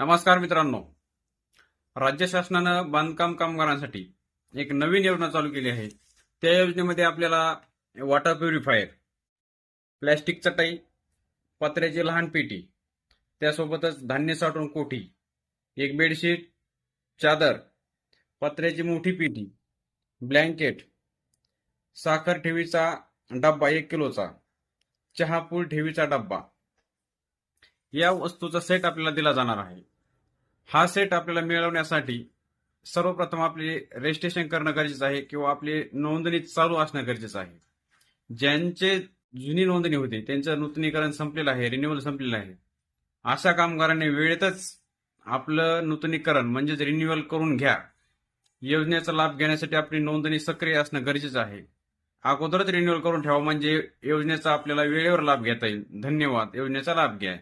नमस्कार मित्रांनो. राज्य शासनानं बांधकाम कामगारांसाठी एक नवीन योजना चालू केली आहे. त्या योजनेमध्ये आपल्याला वॉटर प्युरिफायर प्लॅस्टिक चटाई पत्र्याची लहान पेटी त्यासोबतच धान्य साठवून कोठी एक बेडशीट चादर पत्र्याची मोठी पेटी ब्लँकेट साखर ठेवीचा डब्बा एक किलोचा चहापूल ठेवीचा डब्बा या वस्तूचा सेट आपल्याला दिला जाणार आहे. हा सेट आपल्याला मिळवण्यासाठी सर्वप्रथम आपले रजिस्ट्रेशन करणं गरजेचं आहे किंवा आपली नोंदणी चालू असणं गरजेचं आहे. ज्यांचे जुनी नोंदणी होती त्यांचं नूतनीकरण संपलेलं आहे रिन्युअल संपलेलं आहे. अशा कामगारांनी वेळेतच आपलं नूतनीकरण म्हणजेच रिन्युअल करून घ्या. योजनेचा लाभ घेण्यासाठी आपली नोंदणी सक्रिय असणं गरजेचं आहे. अगोदरच रिन्युअल करून ठेवा म्हणजे योजनेचा आपल्याला वेळेवर लाभ घेता येईल. धन्यवाद. योजनेचा लाभ घ्या.